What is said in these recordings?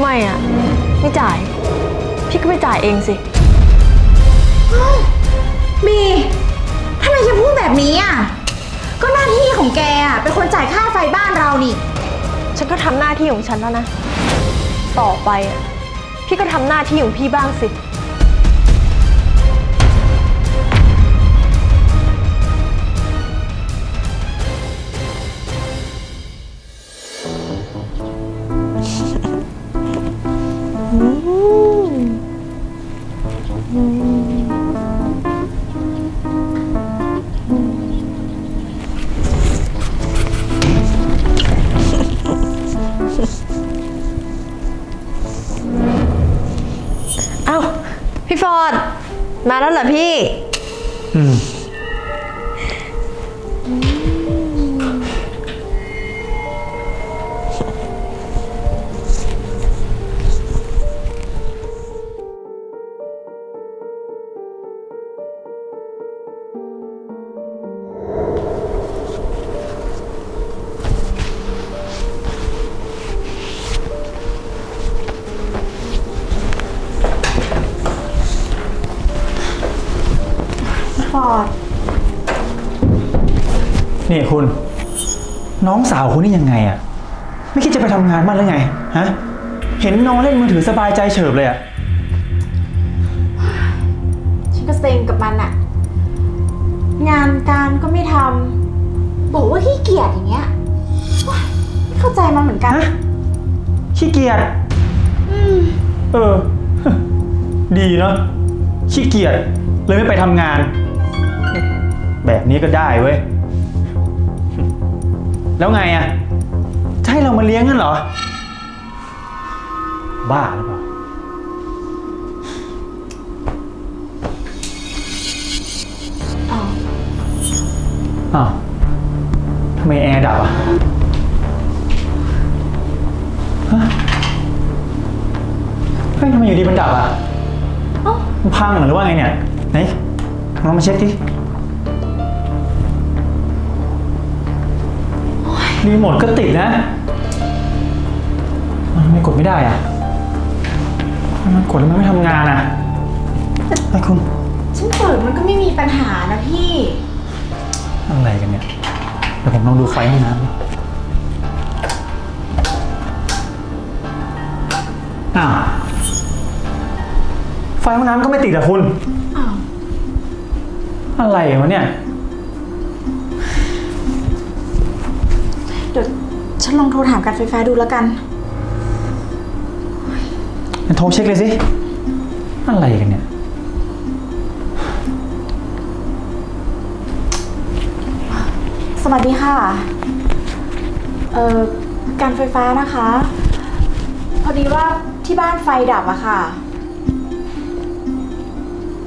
ไม่อะไม่จ่าย พี่ก็ไปจ่ายเองสิ บีทำไมแกพูดแบบนี้อะ ก็หน้าที่ของแกอะเป็นคนจ่ายค่าไฟบ้านเรานี่ ฉันก็ทำหน้าที่ของฉันแล้วนะ ต่อไปอะพี่ก็ทำหน้าที่ของพี่บ้างสิ เหรอพี่ อืมาวคุณนี่ยังไงอะไม่คิดจะไปทำงานบ้างหรือไงฮะเห็นนอนเล่นมือถือสบายใจเฉิบเลยอะฉันก็เซ็งกับมันอะงานการก็ไม่ทำบอกว่าขี้เกียจอย่างเงี้ยว้ายไม่เข้าใจมันเหมือนกัน ฮะขี้เกียจอืม เออ ดีเนาะขี้เกียจเลยไม่ไปทำงาน แบบนี้ก็ได้เว้ย แล้วไงอะจะให้เรามาเลี้ยงกันเหรอ บ้าหรือเปล่า อ๋อ อ้าวทำไมแอร์ดับอะฮะเฮ้ยทำไมอยู่ดีมันดับอะเอ้ามันพังเหรอหรือว่าไงเนี่ย ไหนลองมาเช็คดิ รีโมทก็ติดนะมันทำไม่กดไม่ได้อะมันกดแล้วมันไม่ทำงานอะไอ้คุณฉันเปิดมันก็ไม่มีปัญหานะพี่ อะไรกันเนี่ย เดี๋ยวผมลองดูไฟห้องน้ำดิอ้าวไฟห้องน้ำก็ไม่ติดอะคุณอ้าวอะไรวะเนี่ย ดี๋ยวฉันลองโทรถามการไฟฟ้าดูแล้วกัน งั้นโทรเช็คเลยสิ อะไรกันเนี่ย สวัสดีค่ะ เอ่อ การไฟฟ้านะคะ พอดีว่าที่บ้านไฟดับอะค่ะ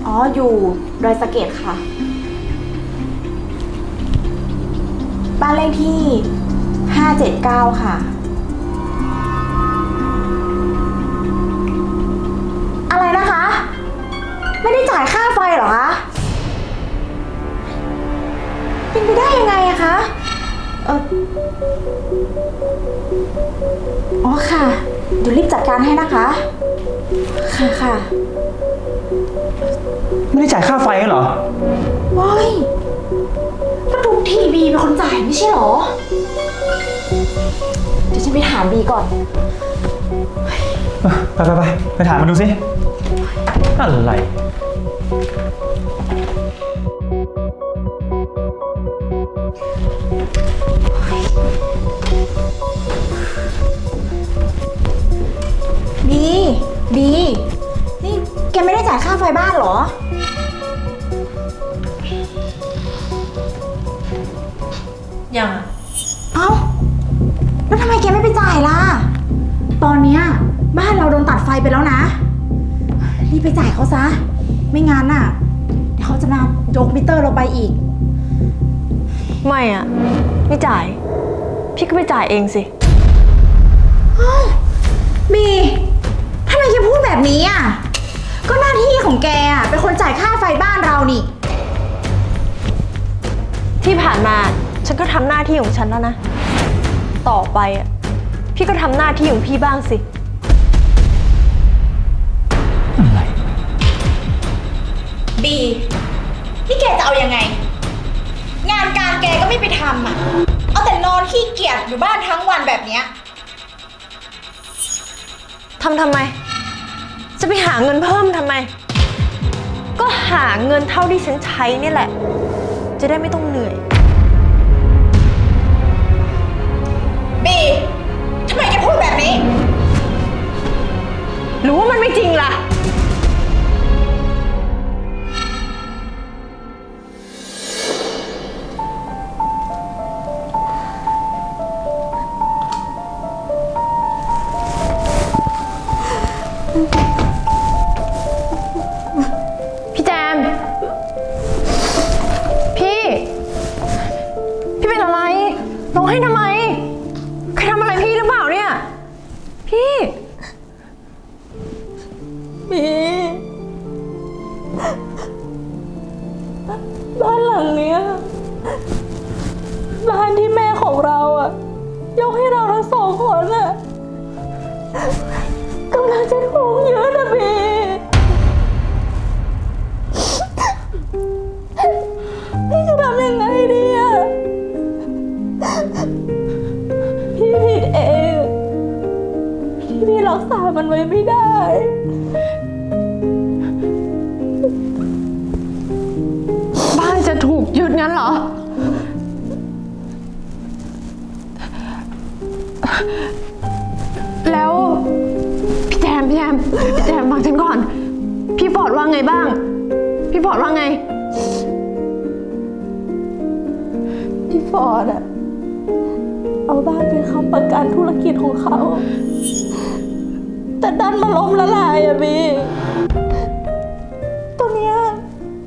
อ๋อ อยู่ดอยสะเก็ดค่ะ บ้านเลขที่ 579 ค่ะ อะไรนะคะ ไม่ได้จ่ายค่าไฟเหรอคะ เป็นไปได้ยังไงอะคะเอออ๋อค่ะ เดี๋ยวรีบจัดการให้นะคะ ค่ะค่ะไม่ได้จ่ายค่าไฟกันเหรอ ว้ายก็ดูทีบีเป็นคนจ่ายไม่ใช่เหรอเดี๋ยวฉันไปถามบีก่อนเออไปไปไปไปถามมันดูสิอะไร บี บี นี่แกไม่ได้จ่ายค่าไฟบ้านเหรอ ยังอะเอ้าแล้วทำ ไมแกไม่ไปจ่ายล่ะ ตอนเนี้ยบ้านเราโดนตัดไฟไปแล้วนะ รีบไปจ่ายเขาซะ ไม่งั้นน่ะ เดี๋ยวเขาจะมายกมิเตอร์เราไปอีก ไม่อะไม่จ่าย พี่ก็ไปจ่ายเองสิ บีทำไมแกพูดแบบนี้อะ ก็หน้าที่ของแกอะเป็นคนจ่ายค่าไฟบ้านเรานี่ ที่ผ่านมาฉันก็ทำหน้าที่ของฉันแล้วนะ ต่อไปพี่ก็ทำหน้าที่ของพี่บ้างสิ อะไร บีนี่แกจะเอายังไง งานการแกก็ไม่ไปทำอะ เอาแต่นอนขี้เกียจอยู่บ้านทั้งวันแบบเนี้ย ทำทำไม จะไปหาเงินเพิ่มทำไม ก็หาเงินเท่าที่ฉันใช้นี่แหละ จะได้ไม่ต้องเหนื่อย มันไว้ไม่ได้ บ้านจะถูกยึดงั้นเหรอ แล้วพี่แจมพี่แจมพี่แจมฟังฉันก่อน พี่ฟอร์ดว่าไงบ้าง พี่ฟอร์ดว่าไง พี่ฟอร์ดอะเอาบ้านไปค้ำประกันธุรกิจของเขา ดันมาล้มละลายอะบีตอนเนี้ย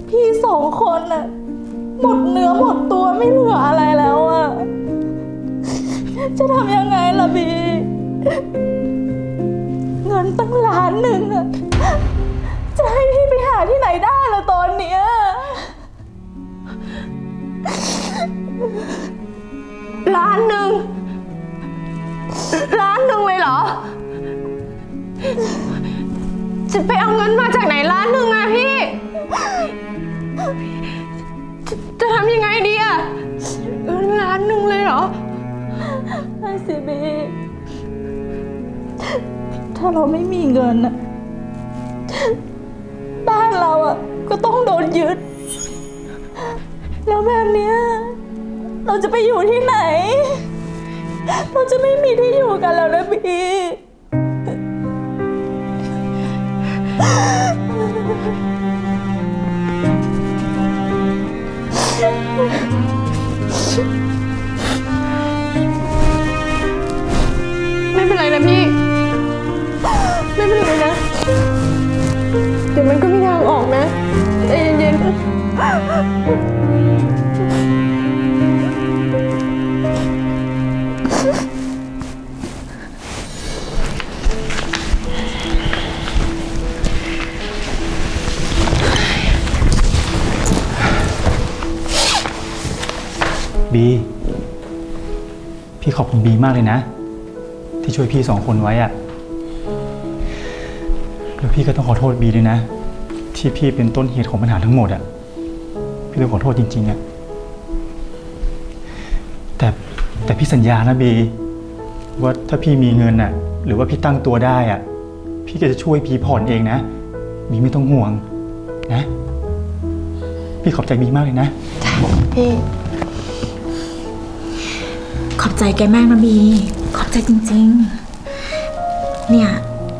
พี่สองคนอะหมดเนื้อหมดตัวไม่เหลืออะไรแล้วอะจะทำยังไงล่ะบี เงินตั้งล้านหนึ่งอะจะให้พี่ไปหาที่ไหนได้ล่ะตอนเนี้ยล้านหนึ่งล้านหนึ่งเลยเหรอ จะไปเอาเงินมาจากไหนล้านหนึ่งอะพี่ จะจะทำยังไงดีอะเงินล้านหนึ่งเลยเหรอ ไอซีบีถ้าเราไม่มีเงินอะบ้านเราอะก็ต้องโดนยึด แล้วแบบเนี้ยเราจะไปอยู่ที่ไหน เราจะไม่มีที่อยู่กันแล้วนะบี Shit. คุณบีมากเลยนะ ที่ช่วยพี่สองคนไว้อะแล้วพี่ก็ต้องขอโทษบีด้วยนะ ที่พี่เป็นต้นเหตุของปัญหาทั้งหมดอะพี่ต้องขอโทษจริงๆอะแต่แต่พี่สัญญานะบี ว่าถ้าพี่มีเงินอะหรือว่าพี่ตั้งตัวได้อะพี่ก็จะช่วยพี่ผ่อนเองนะบีไม่ต้องห่วงนะ พี่ขอบใจบีมากเลยนะ พี่ ขอบใจแกมากนะบี ขอบใจจริงๆ เนี่ย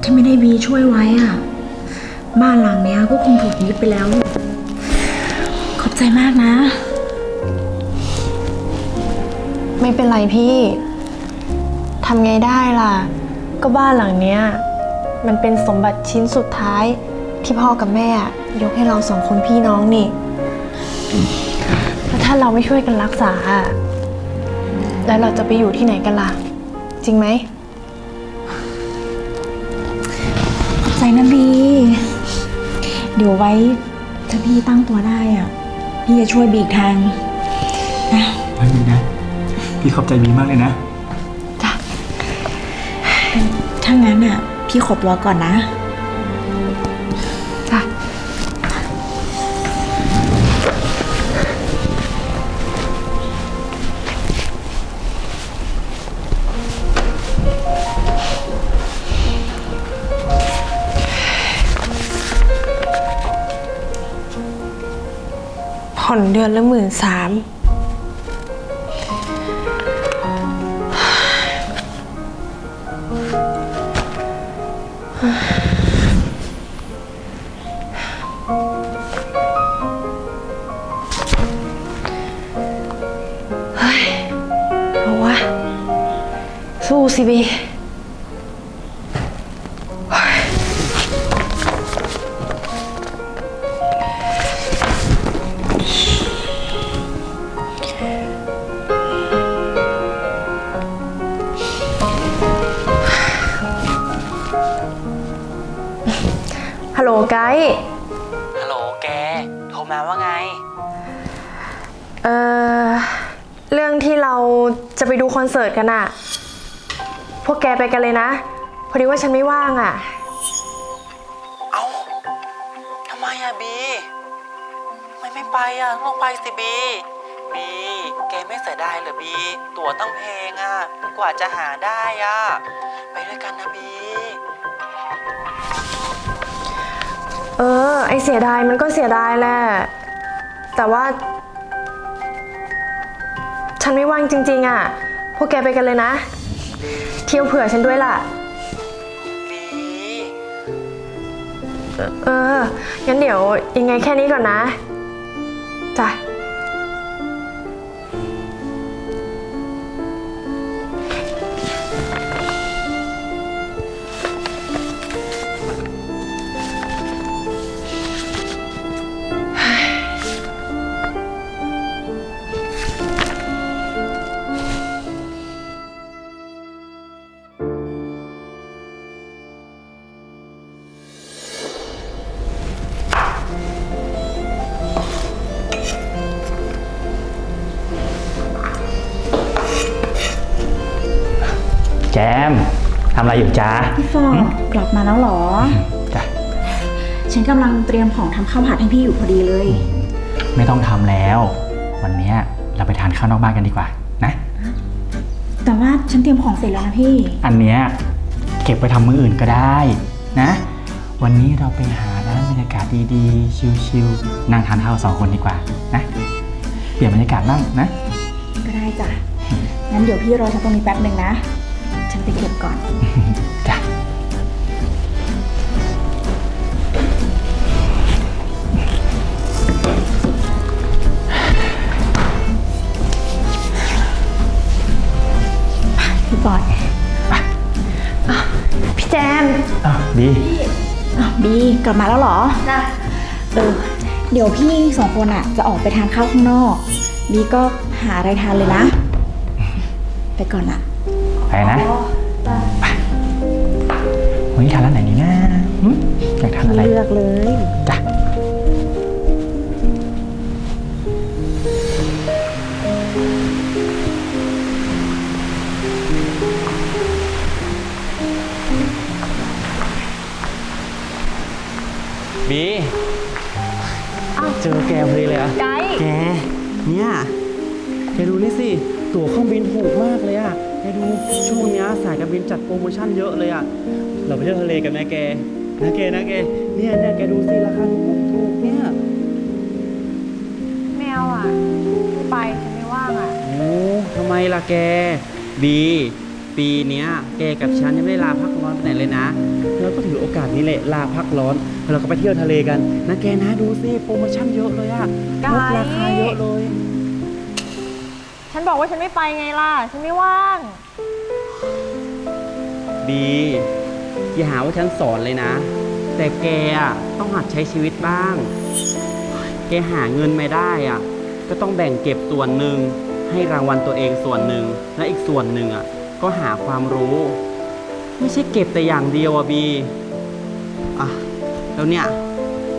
ถ้าไม่ได้บีช่วยไว้อะบ้านหลังเนี้ยก็คงถูกยึดไปแล้ว ขอบใจมากนะ ไม่เป็นไรพี่ทำไงได้ล่ะ ก็บ้านหลังเนี้ย มันเป็นสมบัติชิ้นสุดท้ายที่พ่อกับแม่ยกให้เราสองคนพี่น้องนี่ แล้วถ้าเราไม่ช่วยกันรักษาอะ แล้วเราจะไปอยู่ที่ไหนกันล่ะ จริงไหมขอบใจนะบี เดี๋ยวไว้ถ้าพี่ตั้งตัวได้อะพี่จะช่วยบีอีกทางนะไม่มีนะ พี่ขอบใจบีมากเลยนะ ถ้างั้นอะ พี่ขอตัวก่อนนะจ้ะ ผ่อนเดือนละหมื่นสามเฮ้ย เอาวะ สู้สิบี ไกด์ฮัลโหลแก โทรมาว่าไง เอ่อเรื่องที่เราจะไปดูคอนเสิร์ตกันอะพวกแกไปกันเลยนะ พอดีว่าฉันไม่ว่างอะเอ้าทำไมอะบีทำไมไม่ไปอะต้องไปสิบี บี แกไม่เสียดายเหรอบี ตั๋วตั้งเพลงอะกว่าจะหาได้อะไปด้วยกันนะบี ออ ไอเสียดายมันก็เสียดายแหละ แต่ว่า ฉันไม่ว่างจริง ๆอะพวกแกไปกันเลยนะ เที่ยวเผื่อฉันด้วยล่ะบีเออ งั้นเดี๋ยวยังไงแค่นี้ก่อนนะ จ้ะ อะไรอยู่จ้าพี่ฟองกลับมาแล้วเหรอ จ้ะฉันกำลังเตรียมของทำข้าวผัดให้พี่อยู่พอดีเลย ไม่ต้องทำแล้ว วันเนี้ยเราไปทานข้าวนอกบ้านกันดีกว่า นะ แต่ว่าฉันเตรียมของเสร็จแล้วนะพี่ อันเนี้ยเก็บไปทำมืออื่นก็ได้นะ วันนี้เราไปหาร้านบรรยากาศดีๆ ชิลๆนั่งทานข้าวสองคนดีกว่านะเปลี่ยนบรรยากาศบ้างนะ ก็ได้จ้ะ งั้นเดี๋ยวพี่รอฉันตรงนี้แป๊บหนึ่งนะ ฉันไปเก็บก่อน แจมอ้าวดีอะบีกลับมาแล้วเหรอจ้ะเออ เดี๋ยวพี่สองคนอะจะออกไปทานข้าวข้างนอก บีก็หาอะไรทานเลยนะ ไปก่อนอะไปนะไปวันนี้ทานร้านไหนดีนะหึอยากทานอะไร เลือกเลย จ้ะ อดีเลยอะไกด์แก เนี่ยแกดูนี่สิ ตั๋วเครื่องบินถูกมากเลยอะแกดูช่วงเนี้ยสายการบินจัดโปรโมชั่นเยอะเลยอะเราไปเที่ยวทะเลกันนะแกนะแกนะแก เนี่ยเนี่ยแกดูสิราคาถูกถูกเนี่ย แมวอะไม่ไปฉันไม่ว่างอะ โอ้ทำไมล่ะแก บี ปีเนี้ยแกกับฉันยังไม่ได้ลาพักร้อนไปไหนเลยนะ เราก็ถือโอกาสนี้แหละลาพักร้อน แล้วเราก็ไปเที่ยวทะเลกันนะแกนะดูสิโปรโมชั่นเยอะเลยอะลดราคาเยอะเลย ฉันบอกว่าฉันไม่ไปไงล่ะ ฉันไม่ว่างบีอย่าหาว่าฉันสอนเลยนะ แต่แกอะต้องหัดใช้ชีวิตบ้าง แกหาเงินไม่ได้อะก็ต้องแบ่งเก็บส่วนหนึ่ง ให้รางวัลตัวเองส่วนหนึ่ง และอีกส่วนหนึ่งอะก็หาความรู้ ไม่ใช่เก็บแต่อย่างเดียวอะบีอะ แล้วเนี่ย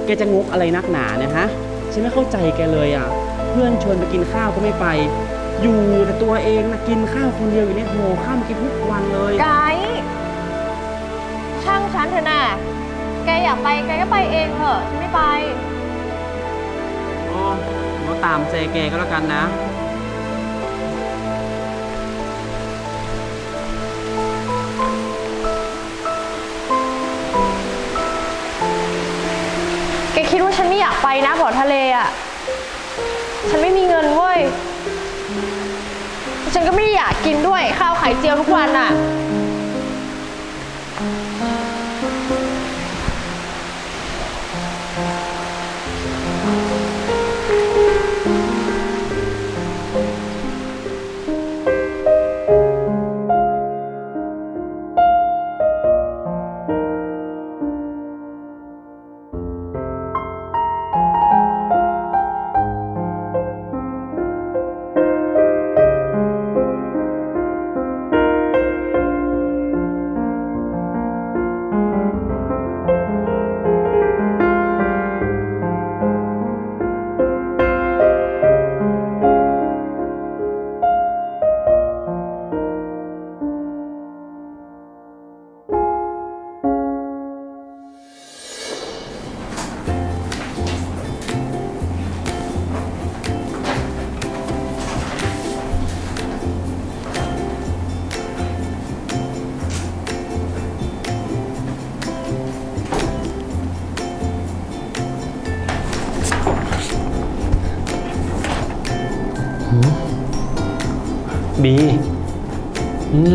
แกจะงกอะไรนักหนาเนี่ยฮะ ฉันไม่เข้าใจแกเลยอะ เพื่อนชวนไปกินข้าวก็ไม่ไป อยู่แต่ตัวเองนะกินข้าวคนเดียวอยู่เนี่ยโหข้าวมากินทุกวันเลย ไกด์ช่างฉันเถอะน่ะแกอยากไปแกก็ไปเองเถอะฉันไม่ไป โอ้ก็ตามใจแกก็แล้วกันนะ ไปนะบ่อทะเลอะ ฉันไม่มีเงินเว้ย ฉันก็ไม่ได้อยากกินด้วยข้าวไข่เจียวทุกวันอะ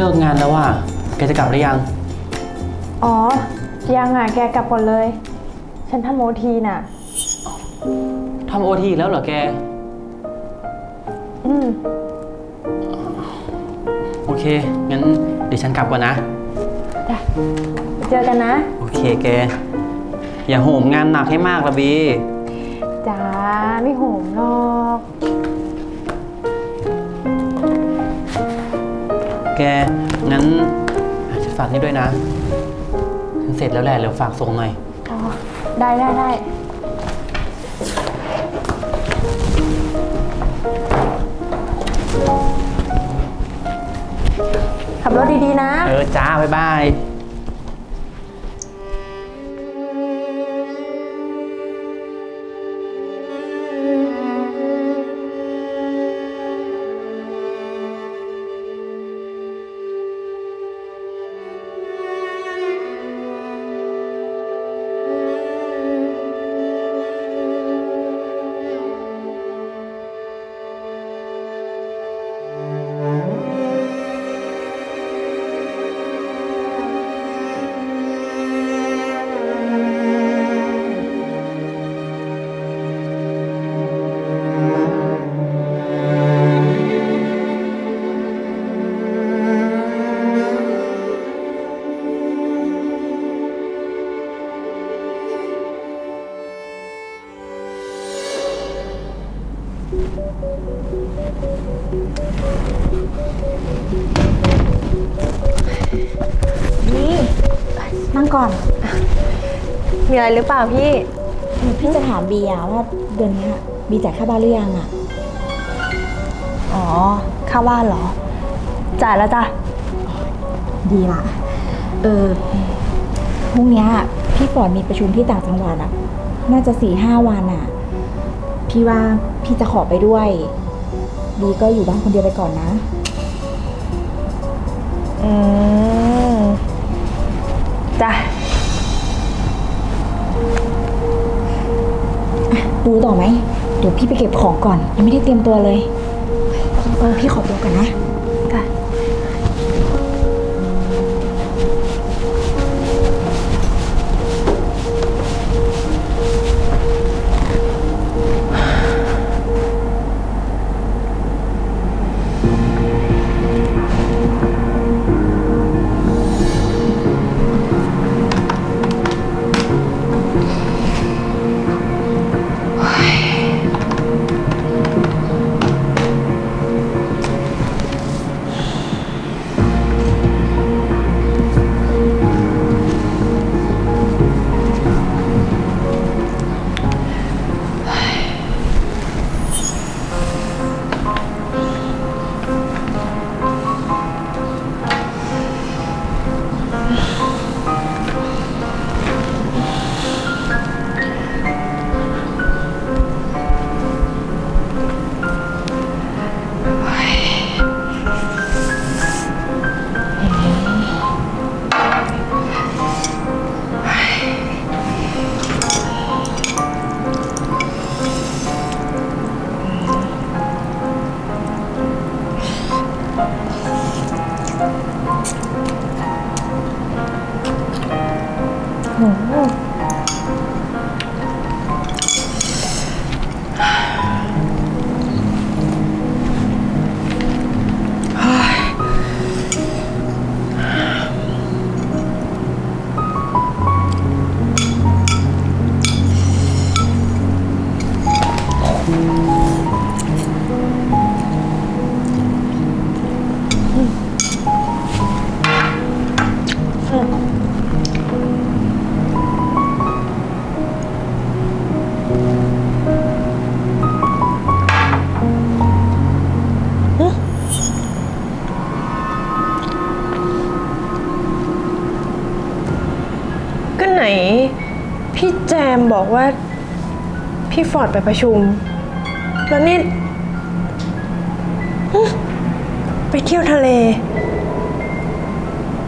ลิกงานแล้วว่ะแกจะกลับหรือยัง อ๋อ ยังอะ แกกลับก่อนเลย ฉันทำโอทีน่ะ ทำโอทีแล้วเหรอแก อืม โอเค งั้นเดี๋ยวฉันกลับก่อนนะ เจอกันนะ โอเคแก อย่าโหมงานหนักให้มากละบี จ้า ไม่โหมหรอก แก งั้นอะฉันฝากนี่ด้วยนะ ฉันเสร็จแล้วแหละเดี๋ยวฝากส่งหน่อย อ๋อ ได้ได้ได้ ขับรถดี ๆ นะ เออจ้า บ๊ายบาย หรือเปล่าพี่ พี่จะถามบีอะว่าเดือนเนี้ยบีจ่ายค่าบ้านหรือยังอะอ๋อ ค่าบ้านเหรอ จ่ายแล้วจ้ะ ดีละเออพรุ่งเนี้ยพี่ฟอร์ดมีประชุมที่ต่างจังหวัดอะน่าจะสี่ห้าวันอะพี่ว่าพี่จะขอไปด้วย บีก็อยู่บ้านคนเดียวไปก่อนนะ ดูต่อไหม เดี๋ยวพี่ไปเก็บของก่อน ยังไม่ได้เตรียมตัวเลย เออพี่ขอตัวก่อนนะ ว่า พี่ฟอร์ดไปประชุม แล้วนี่ไปเที่ยวทะเล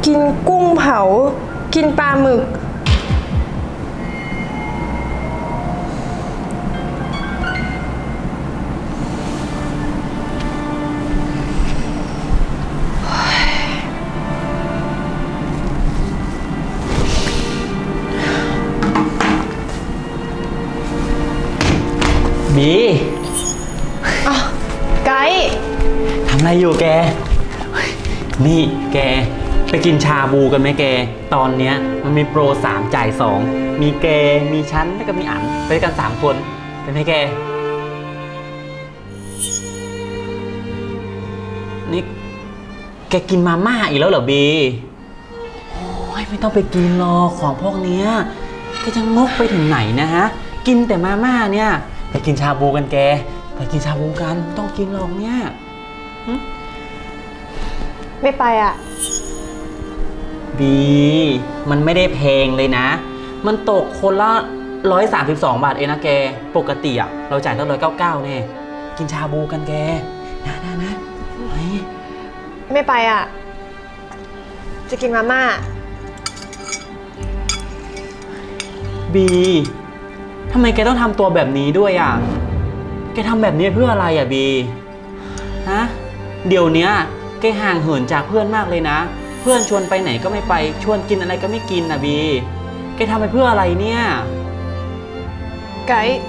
กินกุ้งเผา กินปลาหมึก บีไกด์ทำอะไรอยู่แก นี่แก ไปกินชาบูกันไหมแก ตอนเนี้ยมันมีโปร 3 จ่าย 2 มีแก มีฉันแล้วก็มีอันไปด้วยกัน 3 คนเป็นไหมแก นี่แกกินมาม่าอีกแล้วเหรอบี โอ้ยไม่ต้องไปกินหรอกของพวกเนี้ยแกจะงกไปถึงไหนนะฮะ กินแต่มาม่าเนี่ย ไปกินชาบูกันแก ไปกินชาบูกันไม่ต้องกินหรอกเนี่ยไม่ไปอะ บี มันไม่ได้แพงเลยนะ มันตกคนละ 132 บาทเองนะแก ปกติอะเราจ่ายตั้งร้อยเก้าเก้าเนี่ยกินชาบูกันแก นะนะนะเฮ้ยไม่ไปอะ จะกินมาม่า บี ทำไมแกต้องทำตัวแบบนี้ด้วยอะ แกทำแบบนี้เพื่ออะไรอะบีฮะเดี๋ยวเนี้ยแกห่างเหินจากเพื่อนมากเลยนะ เพื่อนชวนไปไหนก็ไม่ไป ชวนกินอะไรก็ไม่กินนะบี แกทำไปเพื่ออะไรเนี่ย ไกด์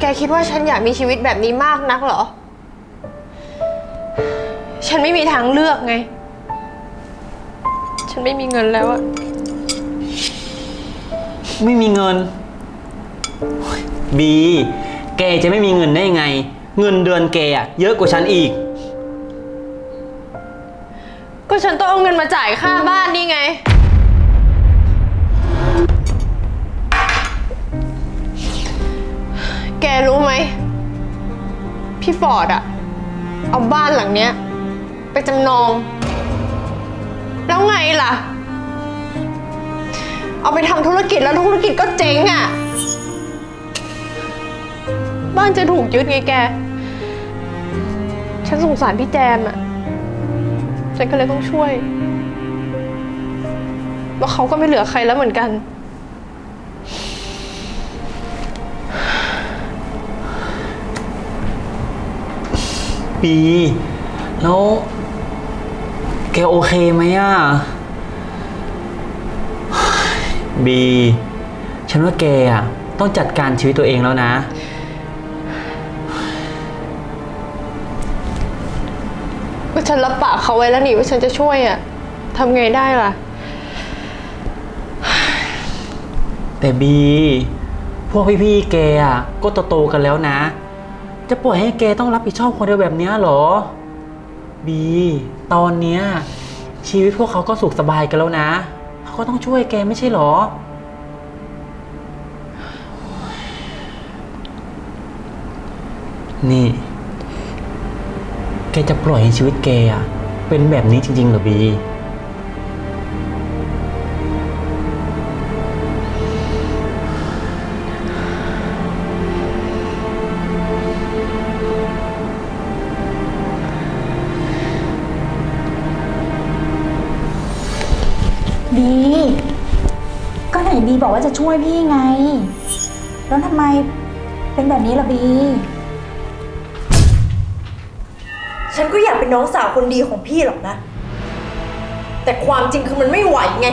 แกคิดว่าฉันอยากมีชีวิตแบบนี้มากนักเหรอ ฉันไม่มีทางเลือกไง ฉันไม่มีเงินแล้วอะ ไม่มีเงิน บี แกจะไม่มีเงินได้ยังไง เงินเดือนแกอะเยอะกว่าฉันอีก ก็ฉันต้องเอาเงินมาจ่ายค่าบ้านนี่ไง แกรู้ไหม พี่ฟอร์ดอะเอาบ้านหลังเนี้ย ไปจำนอง แล้วไงล่ะ เอาไปทำธุรกิจแล้วธุรกิจก็เจ๊งอะบ้านจะถูกยึดไงแก ฉันสงสารพี่แจมอะฉันก็เลยต้องช่วย ว่าเขาก็ไม่เหลือใครแล้วเหมือนกันบีแล้ว แกโอเคไหมอะ บีฉันว่าแกอะต้องจัดการชีวิตตัวเองแล้วนะ ก็ฉันรับปากเขาไว้แล้วนี่ว่าฉันจะช่วยอะทำไงได้ล่ะ แต่บีพวกพี่ๆแกอะก็โตๆกันแล้วนะ จะปล่อยให้แกต้องรับผิดชอบคนเดียวแบบเนี้ยเหรอ บี ตอนเนี้ยชีวิตพวกเขาก็สุขสบายกันแล้วนะ เขาก็ต้องช่วยแกไม่ใช่เหรอ นี่ แกจะปล่อยให้ชีวิตแกอะเป็นแบบนี้จริงๆเหรอบี ช่วยพี่ไง แล้วทำไมเป็นแบบนี้ล่ะบี ฉันก็อยากเป็นน้องสาวคนดีของพี่หรอกนะ แต่ความจริงคือมันไม่ไหวไง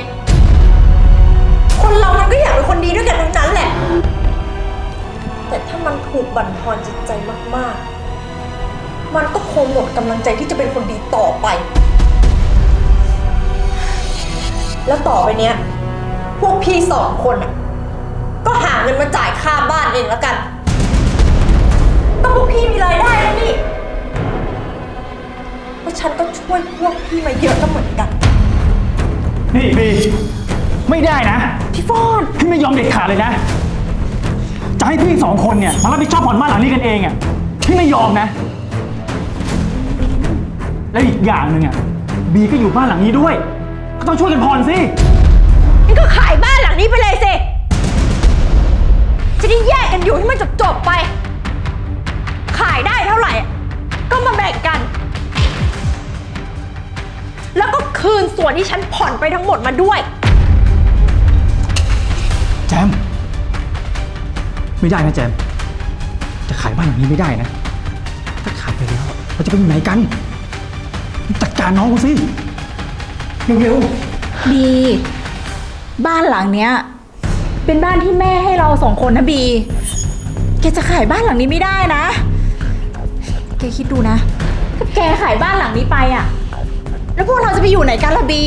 คนเรามันก็อยากเป็นคนดีด้วยกันทั้งนั้นแหละ แต่ถ้ามันถูกบั่นทอนจิตใจมากๆ มันก็คงหมดกำลังใจที่จะเป็นคนดีต่อไป แล้วต่อไปเนี้ย พวกพี่สองคนอะก็หาเงินมาจ่ายค่าบ้านเองแล้วกันก็พวกพี่มีรายได้แล้วนี่เพราะฉันก็ช่วยพวกพี่มาเยอะแล้วเหมือนกัน นี่บีไม่ได้นะ พี่ฟอนพี่ไม่ยอมเด็ดขาดเลยนะ จะให้พี่สองคนเนี่ยมารับผิดชอบผ่อนบ้านหลังนี้กันเองอะพี่ไม่ยอมนะ แล้วอีกอย่างหนึ่งอะบีก็อยู่บ้านหลังนี้ด้วย ก็ต้องช่วยกันผ่อนสิงั้น ก็ขายบ้านหลังนี้ไปเลยสิ จะได้แยกกันอยู่ให้มันจบๆไป ขายได้เท่าไหร่อะก็มาแบ่งกัน แล้วก็คืนส่วนที่ฉันผ่อนไปทั้งหมดมาด้วย แจม ไม่ได้นะแจม จะขายบ้านหลังนี้ไม่ได้นะ ถ้าขายไปแล้วเราจะไปอยู่ไหนกัน จัดการน้องกูสิ เร็วบี บ้านหลังเนี้ย เป็นบ้านที่แม่ให้เราสองคนนะบี แกจะขายบ้านหลังนี้ไม่ได้นะ แกคิดดูนะ ถ้าแกขายบ้านหลังนี้ไปอะแล้วพวกเราจะไปอยู่ไหนกันล่ะบี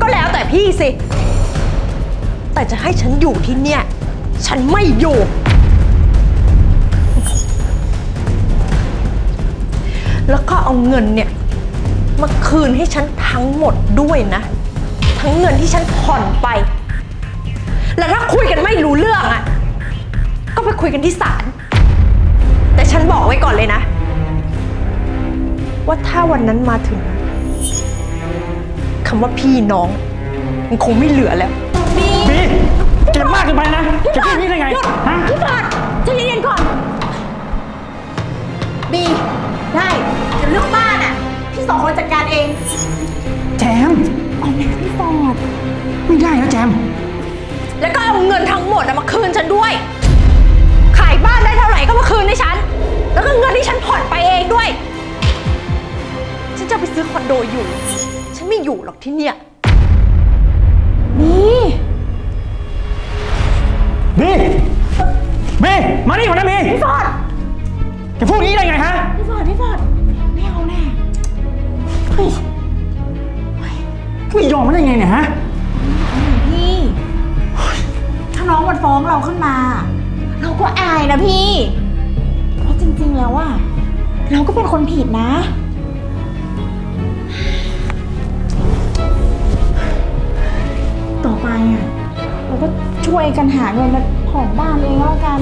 ก็แล้วแต่พี่สิ แต่จะให้ฉันอยู่ที่เนี่ย ฉันไม่อยู่ แล้วก็เอาเงินเนี่ย มาคืนให้ฉันทั้งหมดด้วยนะ ทั้งเงินที่ฉันผ่อนไป แล้วถ้าคุยกันไม่รู้เรื่องอะ่ะ ก็ไปคุยกันที่ศาล แต่ฉันบอกไว้ก่อนเลยนะ ว่าถ้าวันนั้นมาถึงคำว่าพี่น้อง มันคงไม่เหลือแล้วๆบีเก็บมากเกินไปนะจะพูดอย่างนี้ได้ไงฮะพี่ฟอดใจเย็นๆก่อน บีได้เดี๋ยวเรื่องบ้านอะ พี่สองคนจัดการเอง แจม เอาแม่พี่ฟอดไม่ได้นะแจม แล้วก็เอาเงินทั้งหมดอะมาคืนฉันด้วย ขายบ้านได้เท่าไหร่ก็มาคืนให้ฉัน แล้วก็เงินที่ฉันผ่อนไปเองด้วย ฉันจะไปซื้อคอนโดอยู่ ฉันไม่อยู่หรอกที่เนี่ย นี่ บีบีมานี่ก่อนนะบีพี่ฟอดแกพูดอย่างนี้ได้ไงฮะ พี่ฟอดพี่ฟอดไม่เอาแน่ ไม่ยอมมันได้ไงเนี่ยฮะ พี่ ถ้าน้องมันฟ้องเราขึ้นมา เราก็อายนะพี่ เพราะจริงๆแล้วอะเราก็เป็นคนผิดนะ ต่อไปอะเราก็ช่วยกันหาเงินมาผ่อนบ้านเองแล้วกัน